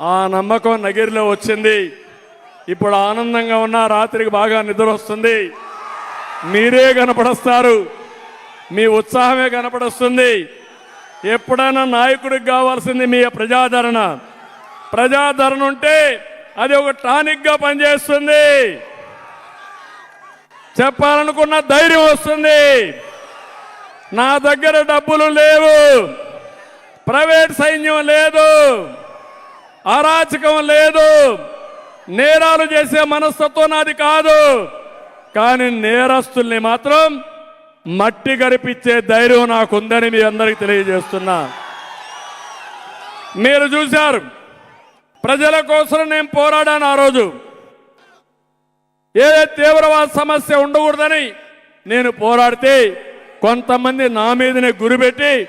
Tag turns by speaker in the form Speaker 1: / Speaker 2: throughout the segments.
Speaker 1: ఆ నమ్మకం నగిరిలో వచ్చింది. ఇప్పుడు ఆనందంగా ఉన్న రాత్రికి బాగా నిద్ర వస్తుంది. మీరే కనపడస్తారు. మీ ఉత్సాహమే కనపడొస్తుంది. ఎప్పుడైనా నాయకుడికి కావాల్సింది మీ ప్రజాదరణ. ప్రజాదరణ ఉంటే అది ఒక టానిక్గా పనిచేస్తుంది. చెప్పాలనుకున్న ధైర్యం వస్తుంది. నా దగ్గర డబ్బులు లేవు. ప్రైవేట్ సైన్యం లేదు. అరాచకం లేదు. నేరాలు చేసే మనస్తత్వం నాది కాదు. కానీ నేరస్తుల్ని మాత్రం మట్టి గరిపించే ధైర్యం నాకుందని మీ అందరికి తెలియజేస్తున్నా. మీరు చూశారు ప్రజల కోసం నేను పోరాడాను ఆ రోజు. ఏ తీవ్రవాద సమస్య ఉండకూడదని నేను పోరాడితే కొంతమంది నా మీదనే గురిపెట్టి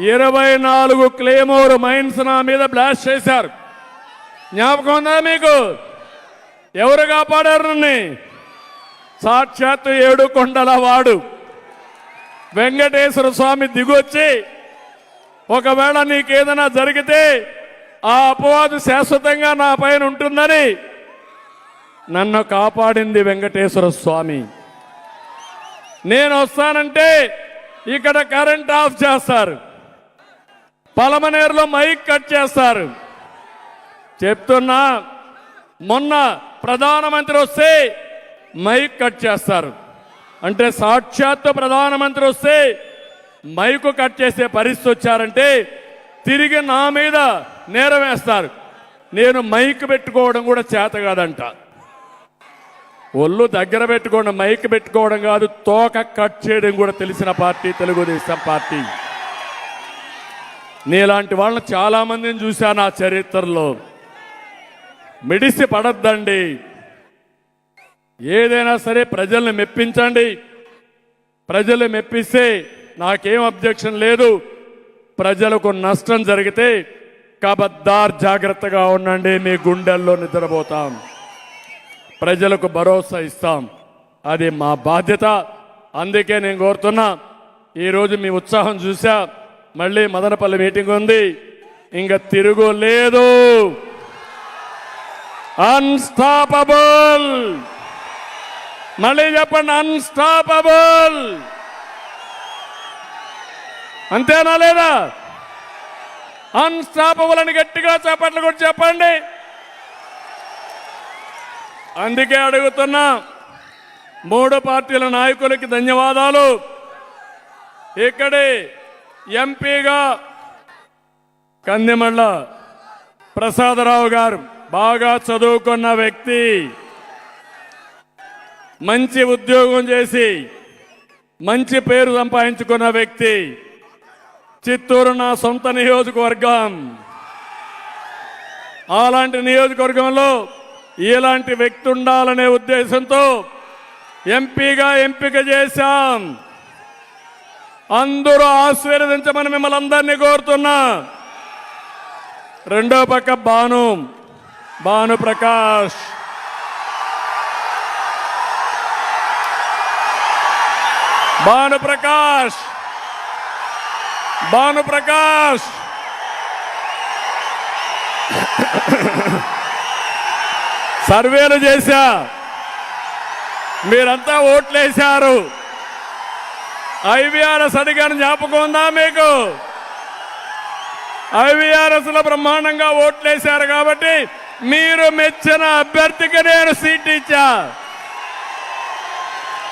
Speaker 1: ఇరవై నాలుగు క్లేమోర్ మైన్స్ నా మీద బ్లాస్ట్ చేశారు. జ్ఞాపకం ఉందా మీకు? ఎవరు కాపాడారు నన్ను? సాక్షాత్తు ఏడు కొండల వాడు. వెంకటేశ్వర స్వామి దిగొచ్చి ఒకవేళ నీకేదైనా జరిగితే ఆ అపవాదు శాశ్వతంగా నా పైన ఉంటుందని నన్ను కాపాడింది వెంకటేశ్వర స్వామి. నేను వస్తానంటే ఇక్కడ కరెంట్ ఆఫ్ చేస్తారు. పలమనేరులో మైక్ కట్ చేస్తారు. చెప్తున్నా మొన్న ప్రధానమంత్రి వస్తే మైక్ కట్ చేస్తారు. అంటే సాక్షాత్తు ప్రధానమంత్రి వస్తే మైకు కట్ చేసే పరిస్థితి వచ్చారంటే తిరిగి నా మీద నేరం వేస్తారు. నేను మైక్ పెట్టుకోవడం కూడా చేత కాదంట. ఒళ్ళు దగ్గర పెట్టుకోవడం మైక్ పెట్టుకోవడం కాదు తోక కట్ చేయడం కూడా తెలిసిన పార్టీ తెలుగుదేశం పార్టీ. నీలాంటి వాళ్ళని చాలామందిని చూశాను ఆ చరిత్రలో. మిడిసి పడద్దండి. ఏదైనా సరే ప్రజల్ని మెప్పించండి. ప్రజలు మెప్పిస్తే నాకేం అబ్జెక్షన్ లేదు. ప్రజలకు నష్టం జరిగితే కబద్దార్ జాగ్రత్తగా ఉండండి మీ గుండెల్లో నిద్రపోతాం. ప్రజలకు భరోసా ఇస్తాం. అది మా బాధ్యత. అందుకే నేను కోరుతున్నా ఈరోజు మీ ఉత్సాహం చూసా. మళ్ళీ మదనపల్లి మీటింగ్ ఉంది. ఇంకా తిరుగు లేదు అన్స్టాపబుల్ మళ్ళీ చెప్పండి అన్స్టాపబుల్ అంతేనా లేదా? అన్స్టాపబుల్ అని గట్టిగా చేపట్లు కూడా చెప్పండి. అందుకే అడుగుతున్నా మూడు పార్టీల నాయకులకి ధన్యవాదాలు. ఇక్కడే ఎంపీగా కందిమళ్ళ ప్రసాదరావు గారు బాగా చదువుకున్న వ్యక్తి. మంచి ఉద్యోగం చేసి మంచి పేరు సంపాదించుకున్న వ్యక్తి. చిత్తూరు నా సొంత నియోజకవర్గం. అలాంటి నియోజకవర్గంలో ఇలాంటి వ్యక్తి ఉండాలనే ఉద్దేశంతో ఎంపీగా ఎంపిక చేశాం. అందరూ ఆశీర్వదించమని మిమ్మల్ని అందరినీ కోరుతున్నా. రెండో పక్క భాను. భాను ప్రకాష్. భాను ప్రకాష్. భాను ప్రకాష్. సర్వేలు చేశా. మీరంతా ఓట్లేశారు. ఐవీఆర్ఎస్ అధికారం జ్ఞాపకం ఉందా మీకు? ఐవీఆర్ఎస్లో బ్రహ్మాండంగా ఓట్లేశారు కాబట్టి మీరు మెచ్చిన అభ్యర్థికి నేను సీట్ ఇచ్చా.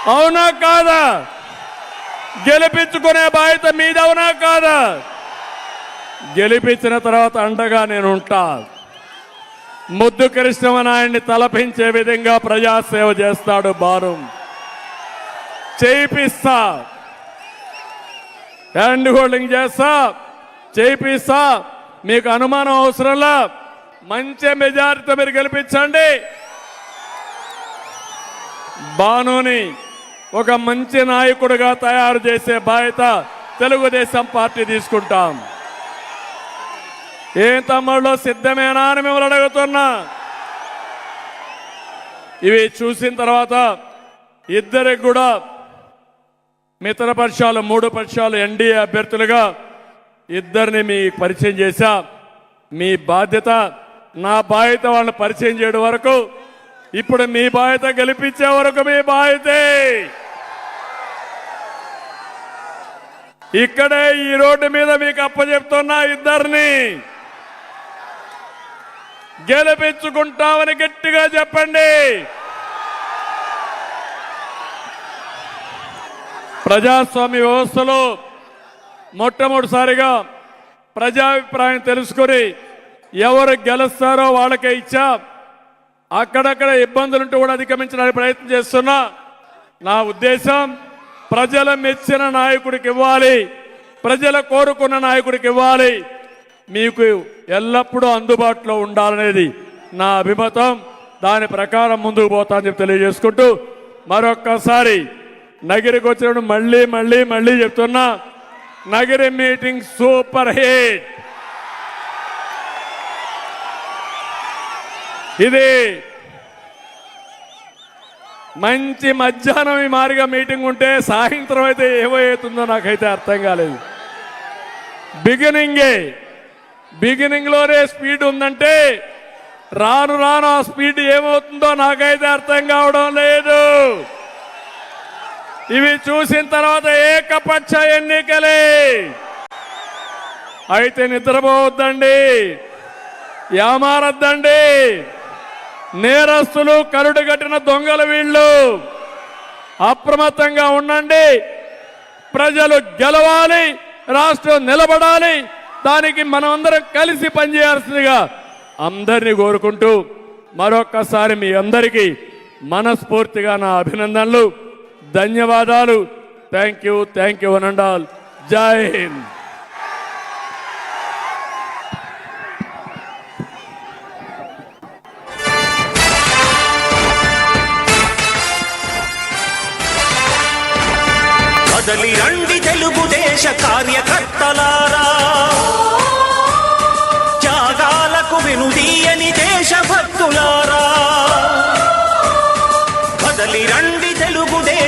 Speaker 1: అవునా కాదా? గెలిపించుకునే బాధ్యత మీదవునా కాదా? గెలిపించిన తర్వాత అండగా నేను ఉంటా. ముద్దు కృష్ణమనాయుడిని తలపించే విధంగా ప్రజాసేవ చేస్తాడు బారు. చేయిపిస్తా. హ్యాండ్ హోల్డింగ్ చేస్తా చేపిస్తా మీకు అనుమానం అవసరంలా మంచి మెజారిటీతో మీరు గెలిపించండి. బానుని ఒక మంచి నాయకుడిగా తయారు చేసే బాధ్యత తెలుగుదేశం పార్టీ తీసుకుంటాం. ఏం తమ్ముళ్ళు సిద్ధమేనా అని మిమ్మల్ని అడుగుతున్నా. ఇవి చూసిన తర్వాత ఇద్దరికి కూడా మిత్ర పక్షాలు మూడు పక్షాలు ఎన్డీఏ అభ్యర్థులుగా ఇద్దరిని మీ పరిచయం చేశా. మీ బాధ్యత నా బాధ్యత వాళ్ళని పరిచయం చేయడం వరకు ఇప్పుడు మీ బాధ్యత గెలిపించే వరకు మీ బాధ్యతే. ఇక్కడే ఈ రోడ్డు మీద మీకు అప్పచెప్తున్నా ఇద్దరిని. గెలిపించుకుంటామని గట్టిగా చెప్పండి. ప్రజాస్వామ్య వ్యవస్థలో మొట్టమొదటిసారిగా ప్రజాభిప్రాయం తెలుసుకొని ఎవరు గెలుస్తారో వాళ్ళకే ఇచ్చా అక్కడక్కడ ఇబ్బందులుంటూ కూడా అధిగమించడానికి ప్రయత్నం చేస్తున్నా. నా ఉద్దేశం ప్రజల మెచ్చిన నాయకుడికి ఇవ్వాలి ప్రజల కోరుకున్న నాయకుడికి ఇవ్వాలి. మీకు ఎల్లప్పుడూ అందుబాటులో ఉండాలనేది నా అభిమతం. దాని ప్రకారం ముందుకు పోతా అని చెప్పి తెలియజేసుకుంటూ మరొక్కసారి నగిరికి వచ్చినప్పుడు మళ్ళీ మళ్ళీ మళ్ళీ చెప్తున్నా నగిరి మీటింగ్ సూపర్ హిట్ ఇది మంచి మధ్యాహ్నం ఈ మారిగా మీటింగ్ ఉంటే సాయంత్రం అయితే ఏమవుతుందో నాకైతే అర్థం కాలేదు. బిగినింగే బిగినింగ్లోనే స్పీడ్ ఉందంటే రాను రాను ఆ స్పీడ్ ఏమవుతుందో నాకైతే అర్థం కావడం లేదు. ఇవి చూసిన తర్వాత ఏకపక్ష ఎన్నికలే. అయితే నిద్రపోవద్దండి. ఏమారద్దండి. నేరస్తులు కరుడు కట్టిన దొంగలు వీళ్ళు. అప్రమత్తంగా ఉండండి. ప్రజలు గెలవాలి. రాష్ట్రం నిలబడాలి. దానికి మనమందరం కలిసి పనిచేయాల్సిందిగా అందరినీ కోరుకుంటూ మరొక్కసారి మీ అందరికీ మనస్ఫూర్తిగా నా అభినందనలు. ధన్యవాదాలు. థ్యాంక్ యూ థ్యాంక్ యూ అనండాల్ జై హింద్
Speaker 2: కదలి రండి తెలుగుదేశ కార్యకర్తలారా. త్యాగాలకు వెనుదీయని దేశభక్తులారా.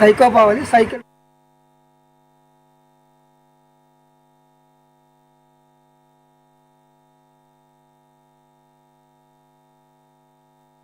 Speaker 3: సైకోపావలి సైకిల్.